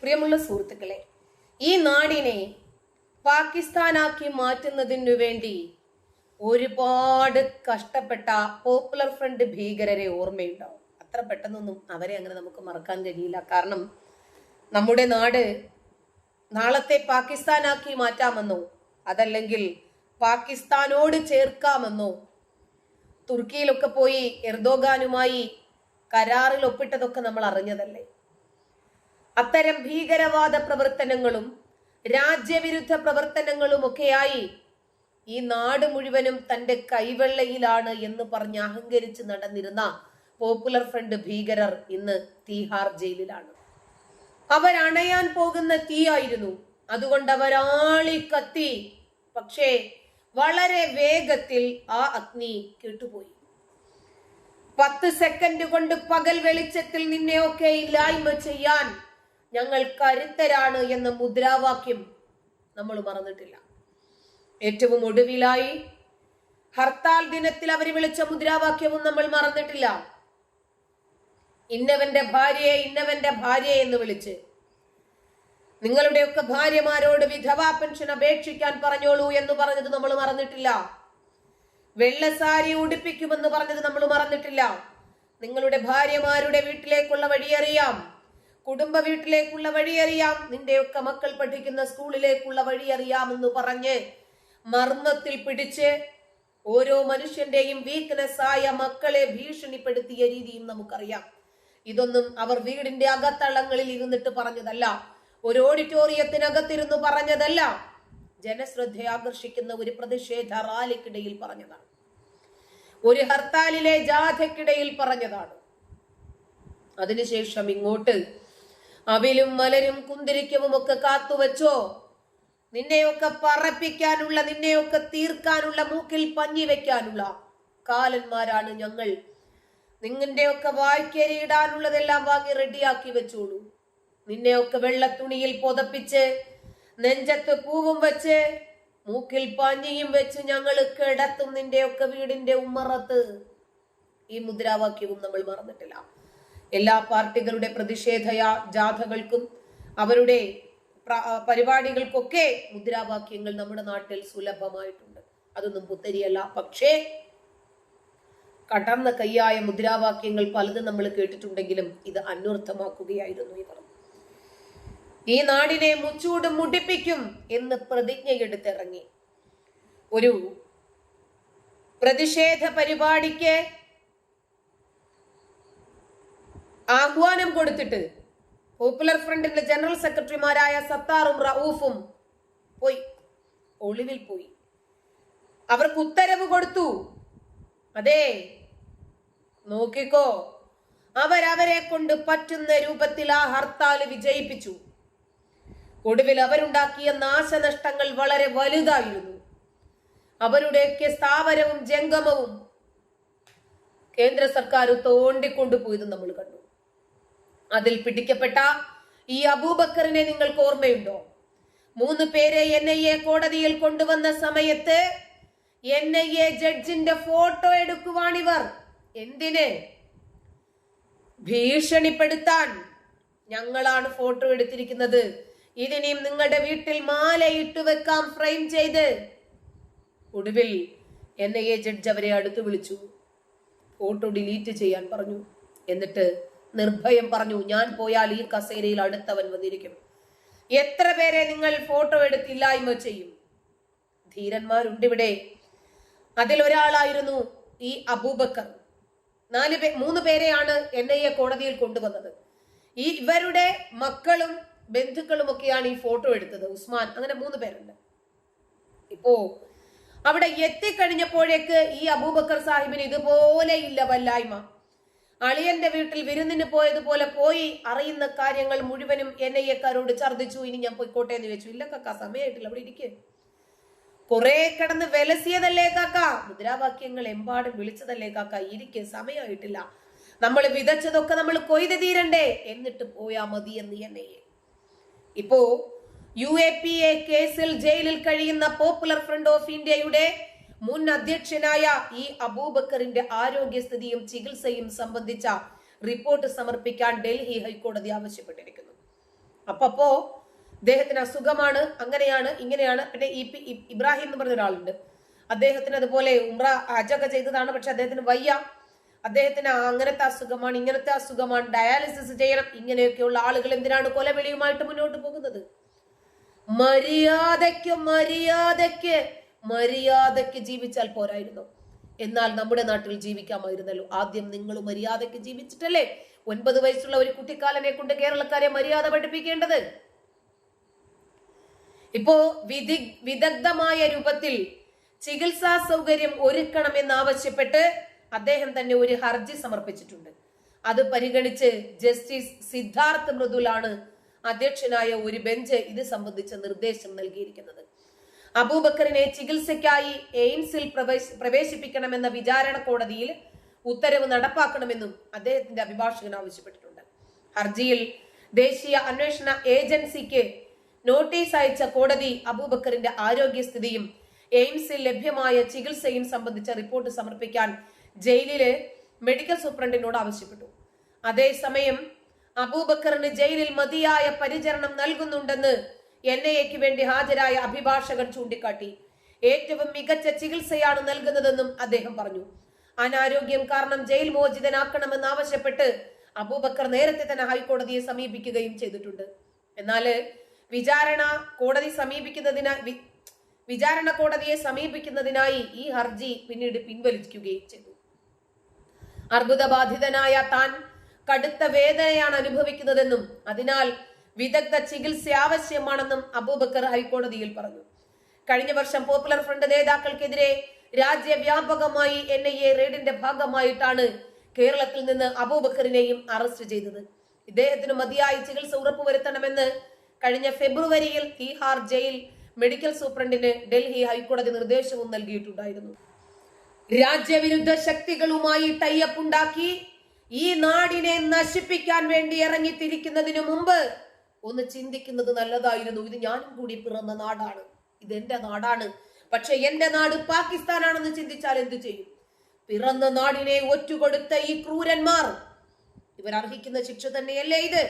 പ്രിയമുള്ള സുഹൃത്തുക്കളെ ഈ നാടിനെ പാകിസ്ഥാനാക്കി മാറ്റുന്നതിനു വേണ്ടി ഒരുപാട് കഷ്ടപ്പെട്ട പോപ്പുലർ ഫ്രണ്ട് ഭീകരരെ ഓർമ്മയുണ്ടാവും. അത്ര പെട്ടെന്നൊന്നും അവരെ അങ്ങനെ നമുക്ക് മറക്കാൻ കഴിയില്ല. കാരണം നമ്മുടെ നാട് നാളത്തെ പാകിസ്ഥാനാക്കി മാറ്റാമെന്നോ അതല്ലെങ്കിൽ പാകിസ്ഥാനോട് ചേർക്കാമെന്നോ തുർക്കിയിലൊക്കെ പോയി എർദോഗാനുമായി കരാറിൽ ഒപ്പിട്ടതൊക്കെ നമ്മൾ അറിഞ്ഞതല്ലേ? അത്തരം ഭീകരവാദ പ്രവർത്തനങ്ങളും രാജ്യവിരുദ്ധ പ്രവർത്തനങ്ങളും ഒക്കെയായി ഈ നാട് മുഴുവനും തന്റെ കൈവെള്ളയിലാണ് എന്ന് പറഞ്ഞ് അഹങ്കരിച്ച് നടന്നിരുന്ന പോപ്പുലർ ഫ്രണ്ട് ഭീകരർ ഇന്ന് തീഹാർ ജയിലിലാണ്. അവർ അണയാൻ പോകുന്ന തീയായിരുന്നു. അതുകൊണ്ട് അവരാളി കത്തി. പക്ഷേ വളരെ വേഗത്തിൽ ആ അഗ്നി കേട്ടുപോയി. പത്ത് സെക്കൻഡ് കൊണ്ട് പകൽ വെളിച്ചത്തിൽ നിന്നെയൊക്കെ ഇല്ലായ്മ ചെയ്യാൻ ഞങ്ങൾ കരുത്തരാണ് എന്ന മുദ്രാവാക്യം നമ്മൾ മറന്നിട്ടില്ല. ഏറ്റവും ഒടുവിലായി ഹർത്താൽ ദിനത്തിൽ അവർ വിളിച്ച മുദ്രാവാക്യവും നമ്മൾ മറന്നിട്ടില്ല. ഇന്നവന്റെ ഭാര്യയെ ഇന്നവന്റെ ഭാര്യയെ എന്ന് വിളിച്ച് നിങ്ങളുടെയൊക്കെ ഭാര്യമാരോട് വിധവാ പെൻഷൻ അപേക്ഷിക്കാൻ പറഞ്ഞോളൂ എന്ന് പറഞ്ഞത് നമ്മൾ മറന്നിട്ടില്ല. വെള്ളസാരി ഉടുപ്പിക്കുമെന്ന് പറഞ്ഞത് നമ്മൾ മറന്നിട്ടില്ല. നിങ്ങളുടെ ഭാര്യമാരുടെ വീട്ടിലേക്കുള്ള വഴിയറിയാം. കുടുംബ വീട്ടിലേക്കുള്ള വഴിയറിയാം നിന്റെയൊക്കെ മക്കൾ പഠിക്കുന്ന സ്കൂളിലേക്കുള്ള വഴിയറിയാം എന്ന് പറഞ്ഞ് മർമ്മത്തിൽ പിടിച്ച് ഓരോ മനുഷ്യന്റെയും വീക്ക്നെസ് ആയ മക്കളെ ഭീഷണിപ്പെടുത്തിയ രീതിയും നമുക്കറിയാം. ഇതൊന്നും അവർ വീടിന്റെ അകത്തളങ്ങളിൽ ഇരുന്നിട്ട് പറഞ്ഞതല്ല. ഒരു ഓഡിറ്റോറിയത്തിനകത്തിരുന്ന് പറഞ്ഞതല്ല. ജനശ്രദ്ധ ആകർഷിക്കുന്ന ഒരു പ്രതിഷേധ റാലിക്കിടയിൽ പറഞ്ഞതാണ്. ഒരു ഹർത്താലിലെ ജാഥക്കിടയിൽ പറഞ്ഞതാണ്. അതിനുശേഷം ഇങ്ങോട്ട് അവിലും മലരും കുന്തിരിക്കവും ഒക്കെ കാത്തുവച്ചോ? നിന്നെയൊക്കെ പറപ്പിക്കാനുള്ള നിന്നെയൊക്കെ തീർക്കാനുള്ള മൂക്കിൽ പഞ്ഞി വെക്കാനുള്ള കാലന്മാരാണ് ഞങ്ങൾ. നിങ്ങളുടെയൊക്കെ വായ്ക്കരിയിടാനുള്ളതെല്ലാം വാങ്ങി റെഡിയാക്കി വെച്ചോളൂ. നിന്നെയൊക്കെ വെള്ളത്തുണിയിൽ പുതപ്പിച്ച് നെഞ്ചത്ത് പൂവും വെച്ച് മൂക്കിൽ പഞ്ഞിയും വെച്ച് ഞങ്ങൾ കിടത്തും നിന്റെയൊക്കെ വീടിന്റെ ഉമ്മറത്ത്. ഈ മുദ്രാവാക്യവും നമ്മൾ മറന്നിട്ടില്ല. എല്ലാ പാർട്ടികളുടെ പ്രതിഷേധ ജാഥകൾക്കും അവരുടെ പ്ര- പരിപാടികൾക്കൊക്കെ മുദ്രാവാക്യങ്ങൾ നമ്മുടെ നാട്ടിൽ സുലഭമായിട്ടുണ്ട്. അതൊന്നും പുത്തരിയല്ല. പക്ഷേ കടന്ന കൈയായ മുദ്രാവാക്യങ്ങൾ പലതും നമ്മൾ കേട്ടിട്ടുണ്ടെങ്കിലും ഇത് അന്വർത്ഥമാക്കുകയായിരുന്നു ഇവർ. ഈ നാടിനെ മുച്ചൂടും മുടിപ്പിക്കും എന്ന് പ്രതിജ്ഞയെടുത്തിറങ്ങി. ഒരു പ്രതിഷേധ പരിപാടിക്ക് ആഹ്വാനം കൊടുത്തിട്ട് പോപ്പുലർ ഫ്രണ്ടിന്റെ ജനറൽ സെക്രട്ടറിമാരായ സത്താറും റൌഫും പോയി. ഒളിവിൽ പോയി. അവർക്ക് ഉത്തരവ് കൊടുത്തു. അതെ നോക്കിക്കോ. അവരവരെ കൊണ്ട് പറ്റുന്ന രൂപത്തിൽ ആ ഹർത്താൽ വിജയിപ്പിച്ചു. ഒടുവിൽ അവരുണ്ടാക്കിയ നാശനഷ്ടങ്ങൾ വളരെ വലുതായിരുന്നു. അവരുടെയൊക്കെ സ്ഥാപനവും ജംഗമവും കേന്ദ്ര സർക്കാർ തോണ്ടിക്കൊണ്ടുപോയത് നമ്മൾ കണ്ടു. അതിൽ പിടിക്കപ്പെട്ട ഈ അബൂബക്കറിനെ നിങ്ങൾക്ക് ഓർമ്മയുണ്ടോ? മൂന്ന് പേരെ എൻ ഐ എ കോടതിയിൽ കൊണ്ടുവന്ന സമയത്ത് എൻ ഐ എ ജഡ്ജിന്റെ ഫോട്ടോ എടുക്കുവാണിവർ. എന്തിന്? ഭീഷണിപ്പെടുത്താൻ ഞങ്ങളാണ് ഫോട്ടോ എടുത്തിരിക്കുന്നത്. ഇതിനെയും നിങ്ങളുടെ വീട്ടിൽ മാലയിട്ട് വെക്കാം ഫ്രെയിം ചെയ്ത്. ഒടുവിൽ എൻ ഐ എ ജഡ്ജ് അവരെ അടുത്ത് വിളിച്ചു. ഫോട്ടോ ഡിലീറ്റ് ചെയ്യാൻ പറഞ്ഞു. എന്നിട്ട് നിർഭയം പറഞ്ഞു ഞാൻ പോയാൽ ഈ കസേരയിൽ അടുത്തവൻ വന്നിരിക്കും. എത്ര പേരെ നിങ്ങൾ ഫോട്ടോ എടുത്തില്ലായ്മ ചെയ്യും? ധീരന്മാരുണ്ട് ഇവിടെ. അതിൽ ഒരാളായിരുന്നു ഈ അബൂബക്കർ. നാല് പേ മൂന്ന് പേരെയാണ് എൻ ഐ എ കോടതിയിൽ കൊണ്ടുവന്നത്. ഈ ഇവരുടെ മക്കളും ബന്ധുക്കളും ഒക്കെയാണ് ഈ ഫോട്ടോ എടുത്തത്. ഉസ്മാൻ അങ്ങനെ മൂന്ന് പേരുണ്ട്. ഇപ്പോ അവിടെ എത്തിക്കഴിഞ്ഞപ്പോഴേക്ക് ഈ അബൂബക്കർ സാഹിബിന് ഇതുപോലെ ഇല്ല വല്ലായ്മ. അളിയന്റെ വീട്ടിൽ വിരുന്നിന് പോയതുപോലെ പോയി അറിയുന്ന കാര്യങ്ങൾ മുഴുവനും എൻ ഐ എക്കാരോട് ഛർദ്ദിച്ചു. ഇനി ഞാൻ പോയിക്കോട്ടെ എന്ന് വെച്ചു ഇല്ല കാക്ക സമയമായിട്ടില്ല അവിടെ ഇരിക്കേ. കുറെ കിടന്ന് വിലസിയതല്ലേ കാക്ക? മുദ്രാവാക്യങ്ങൾ എമ്പാടും വിളിച്ചതല്ലേ കാക്ക? ഇരിക്കെ സമയമായിട്ടില്ല നമ്മൾ വിതച്ചതൊക്കെ നമ്മൾ കൊയ്ത് തീരണ്ടേ? എന്നിട്ട് പോയാ മതി എന്ന് എന്നെ ഇപ്പോ യു എ പി എ കേസിൽ ജയിലിൽ കഴിയുന്ന പോപ്പുലർ ഫ്രണ്ട് ഓഫ് ഇന്ത്യയുടെ മുൻ അധ്യക്ഷനായ ഇ അബൂബക്കറിന്റെ ആരോഗ്യസ്ഥിതിയും ചികിത്സയും സംബന്ധിച്ച റിപ്പോർട്ട് സമർപ്പിക്കാൻ ഡൽഹി ഹൈക്കോടതി ആവശ്യപ്പെട്ടിരിക്കുന്നു. അപ്പപ്പോ അദ്ദേഹത്തിന് അസുഖമാണ് അങ്ങനെയാണ് ഇങ്ങനെയാണ് പിന്നെ ഇ പി ഇബ്രാഹിം എന്ന് പറഞ്ഞ ഒരാളുണ്ട്. അദ്ദേഹത്തിന് അതുപോലെ ഉംറ അജൊക്കെ ചെയ്തതാണ് പക്ഷെ അദ്ദേഹത്തിന് വയ്യ. അദ്ദേഹത്തിന് അങ്ങനത്തെ അസുഖമാണ് ഇങ്ങനത്തെ അസുഖമാണ് ഡയാലിസിസ് ചെയ്യണം ഇങ്ങനെയൊക്കെയുള്ള ആളുകൾ എന്തിനാണ് കൊലവിളിയുമായിട്ട് മുന്നോട്ട് പോകുന്നത്? മര്യാദയ്ക്ക് മര്യാദയ്ക്ക് മര്യാദയ്ക്ക് ജീവിച്ചാൽ പോരായിരുന്നു. എന്നാൽ നമ്മുടെ നാട്ടിൽ ജീവിക്കാമായിരുന്നല്ലോ. ആദ്യം നിങ്ങൾ മര്യാദയ്ക്ക് ജീവിച്ചിട്ടല്ലേ? ഒൻപത് വയസ്സുള്ള ഒരു കുട്ടിക്കാലനെ കൊണ്ട് കേരളക്കാരെ മര്യാദ പഠിപ്പിക്കേണ്ടത്. ഇപ്പോ വിധി വിദഗ്ധമായ രൂപത്തിൽ ചികിത്സാ സൗകര്യം ഒരുക്കണമെന്നാവശ്യപ്പെട്ട് അദ്ദേഹം തന്നെ ഒരു ഹർജി സമർപ്പിച്ചിട്ടുണ്ട്. അത് പരിഗണിച്ച് ജസ്റ്റിസ് സിദ്ധാർത്ഥ് മൃദുലാണ് അധ്യക്ഷനായ ഒരു ബെഞ്ച് ഇത് സംബന്ധിച്ച നിർദ്ദേശം നൽകിയിരിക്കുന്നത്. അബൂബക്കറിനെ ചികിത്സയ്ക്കായി എയിംസിൽ പ്രവേശ- പ്രവേശിപ്പിക്കണമെന്ന വിചാരണ കോടതിയിൽ ഉത്തരവ് നടപ്പാക്കണമെന്നും അദ്ദേഹത്തിന്റെ അഭിഭാഷകൻ ആവശ്യപ്പെട്ടിട്ടുണ്ട്. ഹർജിയിൽ ദേശീയ അന്വേഷണ ഏജൻസിക്ക് നോട്ടീസ് അയച്ച കോടതി അബൂബക്കറിന്റെ ആരോഗ്യസ്ഥിതിയും എയിംസിൽ ലഭ്യമായ ചികിത്സയും സംബന്ധിച്ച റിപ്പോർട്ട് സമർപ്പിക്കാൻ ജയിലിലെ മെഡിക്കൽ സൂപ്രണ്ടിനോട് ആവശ്യപ്പെട്ടു. അതേസമയം അബൂബക്കറിന് ജയിലിൽ മതിയായ പരിചരണം നൽകുന്നുണ്ടെന്ന് എൻ ഐ എക്ക് വേണ്ടി ഹാജരായ അഭിഭാഷകൻ ചൂണ്ടിക്കാട്ടി. ഏറ്റവും മികച്ച ചികിത്സയാണ് നൽകുന്നതെന്നും അദ്ദേഹം പറഞ്ഞു. അനാരോഗ്യം കാരണം ജയിൽ മോചിതനാക്കണമെന്ന് ആവശ്യപ്പെട്ട് അബൂബക്കർ നേരത്തെ തന്നെ ഹൈക്കോടതിയെ സമീപിക്കുകയും ചെയ്തിട്ടുണ്ട്. എന്നാൽ വിചാരണ കോടതി സമീപിക്കുന്നതിനായി വിചാരണ കോടതിയെ സമീപിക്കുന്നതിനായി ഈ ഹർജി പിന്നീട് പിൻവലിക്കുകയും ചെയ്തു. അർബുദബാധിതനായ താൻ കടുത്ത വേദനയാണ് അനുഭവിക്കുന്നതെന്നും അതിനാൽ വിദഗ്ധ ചികിത്സ ആവശ്യമാണെന്നും അബൂബക്കർ ഹൈക്കോടതിയിൽ പറഞ്ഞു. കഴിഞ്ഞ വർഷം പോപ്പുലർ ഫ്രണ്ട് നേതാക്കൾക്കെതിരെ രാജ്യവ്യാപകമായി എൻ ഐ എ റെയ്ഡിന്റെ ഭാഗമായിട്ടാണ് കേരളത്തിൽ നിന്ന് അബൂബക്കറിനെയും അറസ്റ്റ് ചെയ്തത്. ഇദ്ദേഹത്തിന് മതിയായ ചികിത്സ ഉറപ്പുവരുത്തണമെന്ന് കഴിഞ്ഞ ഫെബ്രുവരിയിൽ തീഹാർ ജയിൽ മെഡിക്കൽ സൂപ്രണ്ടിന് ഡൽഹി ഹൈക്കോടതി നിർദ്ദേശവും നൽകിയിട്ടുണ്ടായിരുന്നു. രാജ്യവിരുദ്ധ ശക്തികളുമായി ടൈപ്പ് ഉണ്ടാക്കി ഈ നാടിനെ നശിപ്പിക്കാൻ വേണ്ടി ഇറങ്ങിത്തിരിക്കുന്നതിനു മുമ്പ് ഒന്ന് ചിന്തിക്കുന്നത് നല്ലതായിരുന്നു. ഇത് ഞാനും കൂടി പിറന്ന നാടാണ്. ഇത് നാടാണ്. പക്ഷെ എന്റെ നാട് പാകിസ്ഥാനാണെന്ന് ചിന്തിച്ചാൽ എന്ത് ചെയ്യും? പിറന്ന നാടിനെ ഒറ്റുകൊടുത്ത ഈ ക്രൂരന്മാർ. ഇവർ അർഹിക്കുന്ന ശിക്ഷ തന്നെയല്ലേ ഇത്?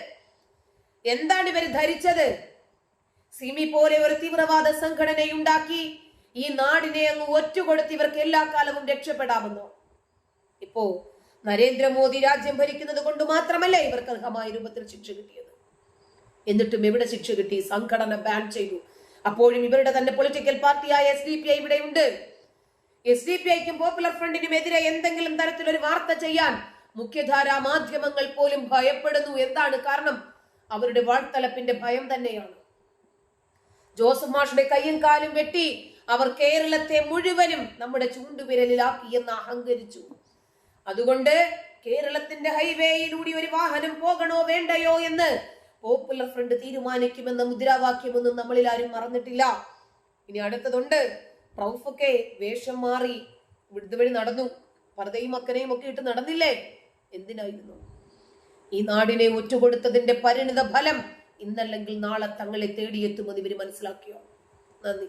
എന്താണ് ഇവർ ധരിച്ചത്? സിമി പോലെ ഒരു തീവ്രവാദ സംഘടനയുണ്ടാക്കി ഈ നാടിനെ അങ്ങ് ഒറ്റുകൊടുത്ത് ഇവർക്ക് എല്ലാ കാലവും രക്ഷപ്പെടാമെന്നോ? ഇപ്പോ നരേന്ദ്രമോദി രാജ്യം ഭരിക്കുന്നത് കൊണ്ട് മാത്രമല്ല ഇവർക്ക് അർഹമായ രൂപത്തിൽ ശിക്ഷ കിട്ടിയത്? എന്നിട്ടും എവിടെ ശിക്ഷ കിട്ടി? സംഘടന ബാൻ ചെയ്തു. അപ്പോഴും ഇവരുടെ തന്നെ പൊളിറ്റിക്കൽ പാർട്ടിയായ എസ് ഡി പി ഐ ഇവിടെയുണ്ട്. എസ് ഡി പി ഐക്കും പോപ്പുലർ ഫ്രണ്ടിനും എതിരെ എന്തെങ്കിലും തരത്തിലൊരു വാർത്ത ചെയ്യാൻ മുഖ്യധാരാ മാധ്യമങ്ങൾ പോലും ഭയപ്പെടുന്നു. എന്താണ് കാരണം? അവരുടെ വാഴ്ത്തലപ്പിന്റെ ഭയം തന്നെയാണ്. ജോസഫ് മാഷുടെ കയ്യും കാലും വെട്ടി അവർ കേരളത്തെ മുഴുവനും നമ്മുടെ ചൂണ്ടുവിരലിലാക്കി എന്ന് അഹങ്കരിച്ചു. അതുകൊണ്ട് കേരളത്തിന്റെ ഹൈവേയിലൂടെ ഒരു വാഹനം പോകണോ വേണ്ടയോ എന്ന് പോപ്പുലർ ഫ്രണ്ട് തീരുമാനിക്കുമെന്ന മുദ്രാവാക്യമൊന്നും നമ്മളിൽ ആരും മറന്നിട്ടില്ല. ഇനി അടുത്തതുണ്ട്. പ്രൗഫൊക്കെ വേഷം മാറി ഇവിടുത്തെ വഴി നടന്നു. പർദ്ദയും അക്കനെയും ഒക്കെ ഇട്ട് നടന്നില്ലേ? എന്തിനായിരുന്നു? ഈ നാടിനെ ഒറ്റുകൊടുത്തതിന്റെ പരിണിത ഫലം ഇന്നല്ലെങ്കിൽ നാളെ തങ്ങളെ തേടിയെത്തുമെന്ന് ഇവർ മനസ്സിലാക്കിയോ? നന്ദി.